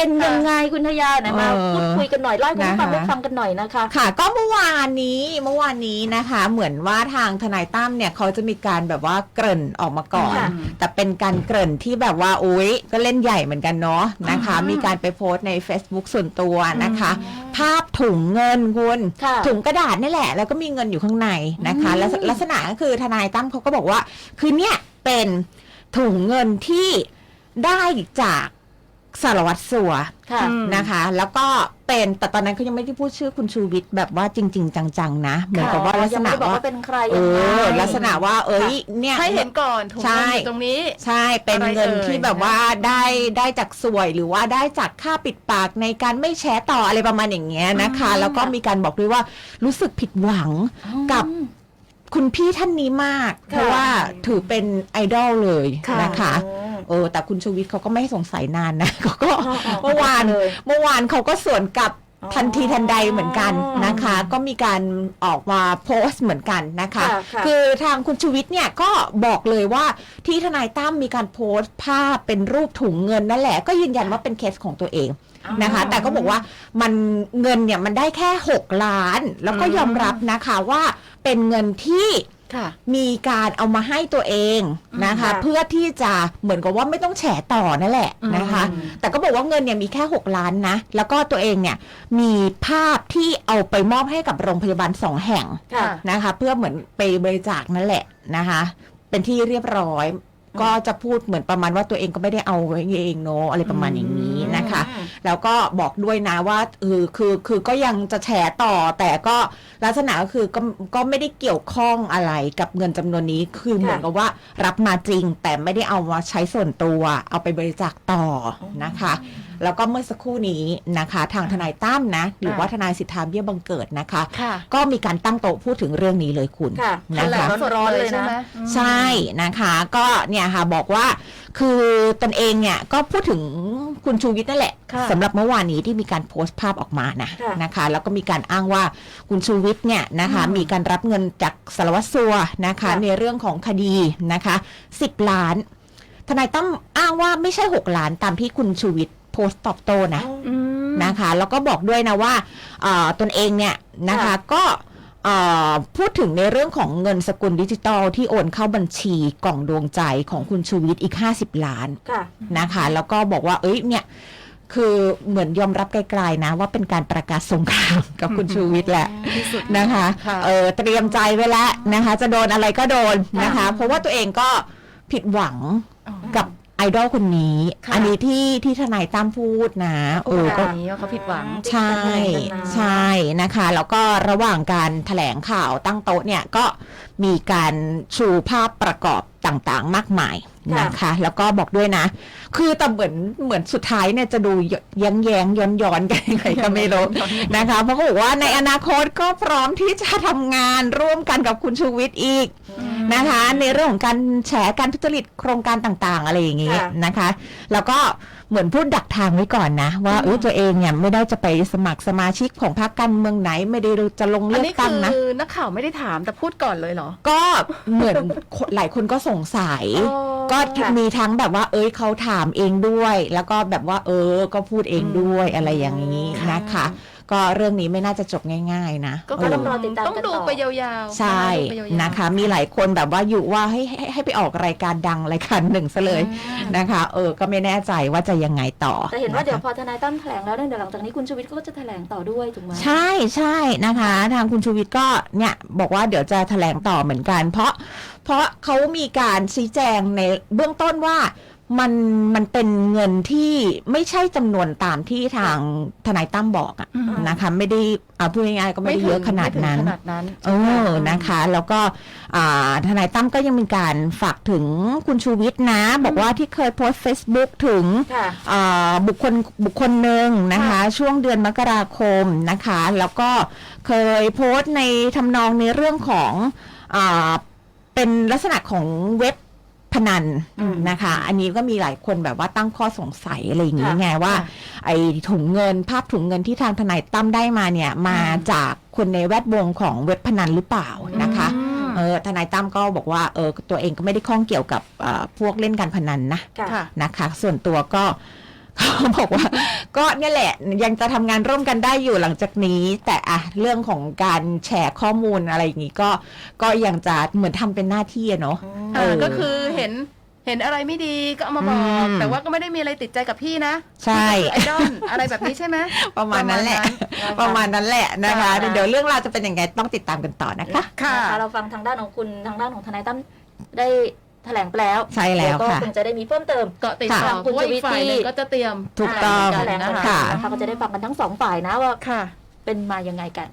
เป็นยังไงคุณทยาไหนมาเออพูดคุยกันหน่อยเล่าให้คุณผู้ฟังนะคะ ได้ฟังกันหน่อยนะคะ ค่ะ ก็เมื่อวานนี้เมื่อวานนี้นะคะ เหมือนว่าทางทนายตั้มเนี่ยเขาจะมีการแบบว่าเกริ่นออกมาก่อน ค่ะแต่เป็นการเกริ่นที่แบบว่าอุ้ยก็เล่นใหญ่เหมือนกันเนาะนะคะมีการไปโพสต์ใน Facebook ส่วนตัวนะคะ ภาพถุงเงินคุณค่ะถุงกระดาษนี่แหละ แล้วก็มีเงินอยู่ข้างในนะคะ อืม แล้วลักษณะก็คือทนายตั้มเขาก็บอกว่า คือเนี่ยเป็นถุงเงินที่ได้จาก สารวัตรสัวค่ะอืมนะคะ แล้วก็เป็นแต่ตอนนั้นเขายังไม่ได้พูดชื่อคุณชูวิทย์แบบว่าจริง ๆ จังๆนะเหมือนกับว่าลักษยังณะไม่ได้บอกว่าว่าเป็นใครเอยังไงอลักษณะว่า เอ้ยเนี่ย ให้เห็นก่อนถุงใช่ เงินอยู่ตรงนี้ ใช่เป็นอะไรเงินเอ่ย ที่แบบว่าได้ได้จากสวยหรือว่าได้จากค่าปิดปากในการไม่แชร์ต่ออะไรประมาณอย่างเงี้ยนะคะ แล้วก็มีการบอกด้วยว่ารู้สึกผิดหวังกับคุณพี่ท่านนี้มาก เพราะว่าถือเป็นไอดอลเลยค่ะ นะคะ เออ แต่คุณชูวิทย์เขาก็ไม่สงสัยนานนะเขาก็อ๋ออ๋อเมื่อวานเลยเมื่อวานเขาก็สวนกลับอ๋อทันทีทันใดเหมือนกันนะคะ ก็มีการออกมาโพสต์เหมือนกันนะคะค่ะค่ะคือทางคุณชูวิทย์เนี่ยก็บอกเลยว่าที่ทนายตั้มมีการโพสต์ภาพเป็นรูปถุงเงินนั่นแหละ ก็ยืนยันว่าเป็นเคสของตัวเองนะคะ แต่ก็บอกว่ามันเงินเนี่ยมันได้แค่ 6 ล้าน แล้วก็ยอมรับนะคะว่าเป็นเงินที่ ค่ะ มีการเอามาให้ตัวเองนะคะค่ะเพื่อที่จะเหมือนกับว่าไม่ต้องแฉต่อนั่นแหละนะคะ อืม แต่ก็บอกว่าเงินเนี่ยมีแค่ 6 ล้านนะ แล้วก็ตัวเองเนี่ยมีภาพที่เอาไปมอบให้กับโรงพยาบาลสองแห่ง ค่ะ นะคะเพื่อเหมือนไปบริจาคนั่นแหละนะคะ เป็นที่เรียบร้อย ก็จะพูดเหมือนประมาณว่าตัวเองก็ไม่ได้เอาไว้เองเนอะอะไรประมาณอย่างนี้นะคะ แล้วก็บอกด้วยนะว่าเออคือคือก็ยังจะแฉต่อแต่ก็ลักษณะก็คือก็ก็ไม่ได้เกี่ยวข้องอะไรกับเงินจำนวนนี้คือเหมือนกับว่ารับมาจริงแต่ไม่ได้เอามาใช้ส่วนตัว เอาไปบริจาคต่อนะคะ แล้วก็เมื่อสักครู่นี้นะคะ ทางทนายตั้มนะหรือว่าทนายสิทธาเบี้ยบังเกิดนะคะ ค่ะ ก็มีการตั้งโต๊ะพูดถึงเรื่องนี้เลยคุณค่ะนะแถลคะงร้อนๆเลยนะใช่ไหมใช่นะคะก็เนี่ยค่ะบอกว่าคือตนเองเนี่ยก็พูดถึงคุณชูวิทย์นั่นแหละค่ะสำหรับเมื่อวานนี้ที่มีการโพสต์ภาพออกมานะค่ะนะคะ แล้วก็มีการอ้างว่าคุณชูวิทย์เนี่ยนะคะมีการรับเงินจากสารวัตรสัวนะคะในเรื่องของคดีนะคะ 10 ล้าน ทนายตั้มอ้างว่าไม่ใช่ 6 ล้านตามที่คุณชูวิทย์โพ สต์ตอบโต้นะอืม นะคะ แล้วก็บอกด้วยนะว่าเอ่อตนเองเนี่ยนะคะค่ะ ก็เอ่อพูดถึงในเรื่องของเงินสกุลดิจิตอลที่โอนเข้าบัญชีกล่องดวงใจของคุณชูวิทย์อีก 50 ล้าน ค่ะ นะคะ แล้วก็บอกว่า เอ้ย เนี่ย คือเหมือนยอมรับไกลๆนะ ว่าเป็นการประกาศสงครามกับคุณชูวิทย์แหละที่สุด นะคะ ค่ะ เออเตรียมใจไว้แล้วนะคะ จะโดนอะไรก็โดนนะคะ เพราะว่าตัวเองก็ผิดหวังอ๋อกับ ไอดอลคนนี้ ค่ะ อันนี้ที่ที่ทนายตั้มพูดนะเออก็อันนี้ว่าเขาผิดหวัง ใช่ใช่นะคะ แล้วก็ระหว่างการแถลงข่าวตั้งโต๊ะเนี่ย ก็มีการชูภาพประกอบต่างๆ มากมายนะคะ แล้วก็บอกด้วยนะ คือแต่เหมือนเหมือนสุดท้ายเนี่ยจะดูแย้งแย้งย้อนย้อนๆกันยังไงก็ไม่รู้ นะคะ เพราะเขาบอกว่าในอนาคตก็พร้อมที่จะทำงานร่วมกันกับคุณชูวิทย์อีก นะคะ ในเรื่องของการแฉการทุจริตโครงการต่างๆ อะไรอย่างนี้ค่ะ นะคะ แล้วก็เหมือนพูดดักทางไว้ก่อนนะ ว่าเออตัวเองเนี่ยไม่ได้จะไปสมัครสมาชิกของพรรคการเมืองไหนไม่ได้จะลงอัเลืนอกนี้ตั้งคืนะอนักข่าวไม่ได้ถามแต่พูดก่อนเลยเหรอก็เหมือนคนหลายคนก็สงสัย อ๋อก็ค่ะ มีทั้งแบบว่า เอ้ยเขาถามเองด้วย แล้วก็แบบว่า เออ ก็พูดเองด้วยอะไรอย่างนี้นะคะ ก็เรื่องนี้ไม่น่าจะจบง่าย ๆ นะก็เออต้องรอติดตามต้องกันดูต่อไปยาวๆใช่ดูไปยาวๆนะคะ มีหลายคนแบบว่าอยู่ว่าให้ให้ให้ไปออกรายการดังรายการหนึ่งซะเลยนะคะ เออ ก็ไม่แน่ใจว่าจะยังไงต่อแต่เห็นว่าเดี๋ยวะคะพอทนายตั้มแถลงแล้วเนี่ยเดี๋ยวหลังจากนี้คุณชูวิทย์ก็จะแถลงต่อด้วยถูกไหม ใช่ใช่นะคะ ทางคุณชูวิทย์ก็เนี่ยบอกว่าเดี๋ยวจะแถลงต่อเหมือนกัน เพราะเพราะเขามีการชี้แจงในเบื้องต้นว่า มันมันเป็นเงินที่ไม่ใช่จำนวนตามที่ทางทนายตั้มบอกอะอืม นะคะ ไม่ได้เอาพูดง่ายๆก็ไม่ได้เยอะขนาดนั้น ไม่ถึงขนาดนั้นเออ นะคะ แล้วก็อ่าทนายตั้มก็ยังมีการฝากถึงคุณชูวิทย์นะ บอกว่าที่เคยโพสต์ Facebook ถึง ค่ะอ่าบุคคลบุคคลหนึ่งนะคะ ค่ะ ช่วงเดือนมกราคมนะคะ แล้วก็เคยโพสต์ในทำนองในเรื่องของอาเป็นลักษณะของเว็บ พนันอืมนะคะ อันนี้ก็มีหลายคนแบบว่าตั้งข้อสงสัยอะไรอย่างนี้ค่ะไงว่าค่ะไอ้ถุงเงินภาพถุงเงินที่ทางทนายตั้มได้มาเนี่ยมาจากคนในแวดวงของเว็บพนันหรือเปล่านะคะอืมเออทนายตั้มก็บอกว่าเออตัวเองก็ไม่ได้ข้องเกี่ยวกับเอ่อพวกเล่นการพนันนะค่ะค่ะนะคะ ส่วนตัวก็ เขาบอกว่า ก็เนี่ยแหละยังจะทำงานร่วมกันได้อยู่หลังจากนี้ แต่อะเรื่องของการแชร์ข้อมูลอะไรอย่างนี้ก็ก็ยังจะเหมือนทำเป็นหน้าที่อะเนาะ เออก็คือเห็นเห็นอะไรไม่ดีก็เอามาบอก อืม แต่ว่าก็ไม่ได้มีอะไรติดใจกับพี่นะใช่พี่ก็คือไอดอลอะไรแบบนี้ใช่ไหม ประมาณนั้นแหละประมาณนั้นประมาณนั้นแหละนะคะ ค่ะ เดี๋ยวเรื่องราวจะเป็นยังไงต้องติดตามกันต่อนะคะ ค่ะ นะคะเราฟังทางด้านของคุณทางด้านของทนายตั้มได้ แถลงไปแล้วใช่แล้วเดี๋ยก็ค่ะ คงจะได้มีเพิ่มเติม เกาะติดค่ะต่อเพราะว่าอีกฝ่ายหนึงก็จะเตรียม ถูกต้อง แถลงเหมือนกันค่ะ นะคะก็จะได้ฟังกันทั้งสองฝ่ายนะว่าค่ะ เป็นมายังไงกัน